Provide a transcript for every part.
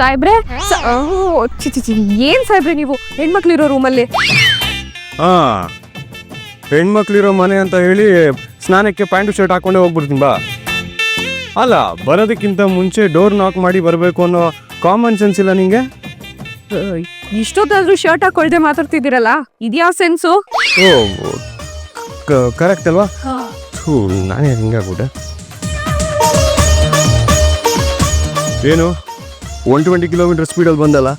ಸಾಹೇಬ್ರೆ ಏನ್ ಸಾಹೇಬ್ರೆ ನೀವು? ಹೆಣ್ಮಕ್ಳಿರೋ ರೂಮಲ್ಲಿ. ಹಾ ಹೆಣ್ಮಕ್ಳಿರೋ ಮನೆ ಅಂತ ಹೇಳಿ ಸ್ನಾನಕ್ಕೆ ಪ್ಯಾಂಟು ಶರ್ಟ್ ಹಾಕೊಂಡೇ ಹೋಗ್ಬಿಡ್ತೀನಿ ಬಾ. ಅಲ್ಲ ಬರೋದಕ್ಕಿಂತ ಮುಂಚೆ ಡೋರ್ ನಾಕ್ ಮಾಡಿ ಬರಬೇಕು ಅನ್ನೋ ಕಾಮನ್ ಸೆನ್ಸ್ ಇಲ್ಲ ನಿಂಗೆ? ಇಷ್ಟೊತ್ತಾದ್ರೂ ಶರ್ಟ್ ಹಾಕೊಳ್ದೆ ಮಾತಾಡ್ತಿದ್ದೀರಲ್ಲ? ಇದ್ಯಾವ ಸೆನ್ಸು? ಓ ಕರೆಕ್ಟ್ ಅಲ್ವಾ? ಥೂ ನಾನೇ ಹಿಂಗಾಗ್ಬಿಟ್ಟೆ ಏನು? ಒನ್ ಟ್ವೆಂಟಿ ಕಿಲೋಮೀಟರ್ ಸ್ಪೀಡಲ್ಲಿ ಬಂದಲ್ಲ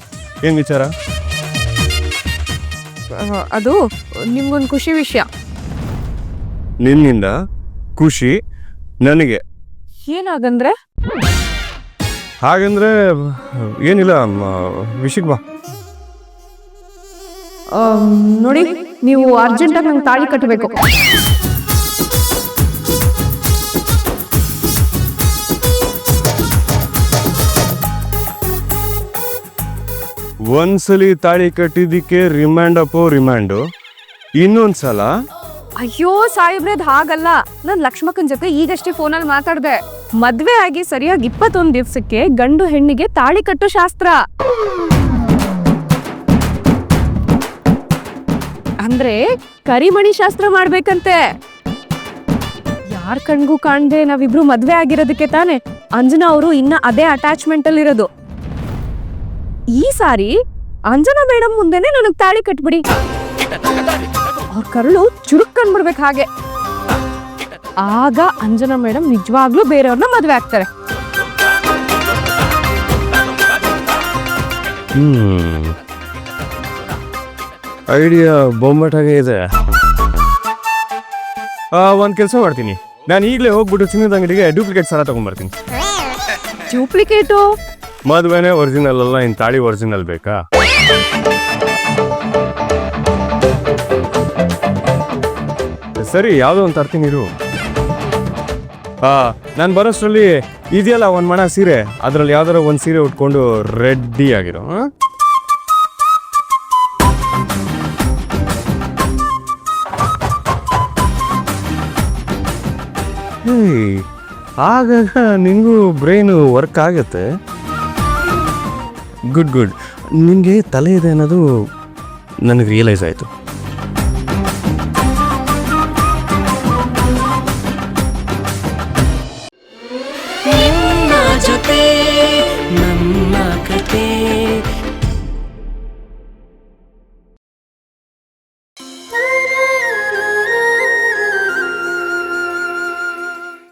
ಏನು ವಿಚಾರ? ಅದು ನಿಮ್ಗೊಂದು ಖುಷಿ ವಿಷಯ. ನಿನ್ನಿಂದ ಖುಷಿ ನನಗೆ. ಏನಾಗಂದ್ರೆ? ಹಾಗಂದ್ರೆ ಏನಿಲ್ಲ ವಿಷಯಕ್ಕೆ ಬಾ. ನೋಡಿ ನೀವು ಅರ್ಜೆಂಟಾಗಿ ನಂಗೆ ತಾಳಿ ಕಟ್ಟಬೇಕು. ಒಂದ್ಸಲಿ ತಾಳಿ ಕಟ್ಟಿದ್ದಕ್ಕೆ ರಿಮ್ಯಾಂಡ್ ಅಪ್ಪೋ ರಿಮ್ಯಾಂಡು ಇನ್ನೊಂದ್ಸಲ? ಅಯ್ಯೋ, ಸಾಹೇಬ್ರದ್ ಹಾಗಲ್ಲ. ನಾನ್ ಲಕ್ಷ್ಮಕ್ಕನ್ ಜೊತೆ ಈಗಷ್ಟೇ ಫೋನಲ್ಲಿ ಮಾತಾಡ್ದೆ. ಮದ್ವೆ ಆಗಿ ಸರಿಯಾಗಿ ಇಪ್ಪತ್ತೊಂದ್ ದಿವ್ಸಕ್ಕೆ ಗಂಡು ಹೆಣ್ಣಿಗೆ ತಾಳಿ ಕಟ್ಟೋ ಶಾಸ್ತ್ರ. ಅಂದ್ರೆ ಕರಿಮಣಿ ಶಾಸ್ತ್ರ ಮಾಡ್ಬೇಕಂತೆ. ಯಾರ ಕಣ್ಗೂ ಕಾಣ್ದೆ ನಾವಿಬ್ರು ಮದ್ವೆ ಆಗಿರೋದಕ್ಕೆ ತಾನೆ. ಅಂಜನಾ ಅವರು ಇನ್ನ ಅದೇ ಅಟ್ಯಾಚ್ಮೆಂಟ್ ಅಲ್ಲಿ ಇರೋದು ಈ ಸಾರಿ ಅಂಜನಾ ಮೇಡಮ್ ಮುಂದೆನೆ ನನಗ್ ತಾಳಿ ಕಟ್ಬಿಡಿ. ಅವ್ರ ಕರಳು ಚುರುಕ್ ಕಂಡ್ಬಿಡ್ಬೇಕು ಹಾಗೆ. ಆಗ ಅಂಜನಾ ಮೇಡಮ್ ನಿಜವಾಗ್ಲೂ ಬೇರೆಯವ್ರನ್ನ ಮದ್ವೆ ಆಗ್ತಾರೆ. ಐಡಿಯಾ ಬೊಂಬಟಾಗೆ ಇದೆ. ಒಂದು ಕೆಲಸ ಮಾಡ್ತೀನಿ. ನಾನು ಈಗಲೇ ಹೋಗ್ಬಿಟ್ಟು ಚಿನ್ನದ ಅಂಗಡಿಗೆ ಡೂಪ್ಲಿಕೇಟ್ ಸಾಲ ತಗೊಂಡ್ಬರ್ತೀನಿ ಡೂಪ್ಲಿಕೇಟು? ಮದುವೆನೇ ಒರಿಜಿನಲ್ ಅಲ್ಲ, ಇನ್ ತಾಳಿ ಒರಿಜಿನಲ್ ಬೇಕಾ? ಸರಿ, ಯಾವುದೋ ಒಂದು ತರ್ತೀನಿ ಇರು. ನಾನು ಬರೋಷ್ಟರಲ್ಲಿ ಇದೆಯಲ್ಲ ಒಂದು ಮಣ ಸೀರೆ, ಅದರಲ್ಲಿ ಯಾವ್ದಾರ ಒಂದು ಸೀರೆ ಉಟ್ಕೊಂಡು ರೆಡಿ ಆಗಿರೋ ಆಗಾಗ ನಿಂಗೂ ಬ್ರೈನು ವರ್ಕ್ ಆಗುತ್ತೆ. ಗುಡ್ ಗುಡ್ ನಿಮಗೆ ತಲೆ ಇದೆ ಅನ್ನೋದು ನನಗೆ ರಿಯಲೈಸ್ ಆಯಿತು.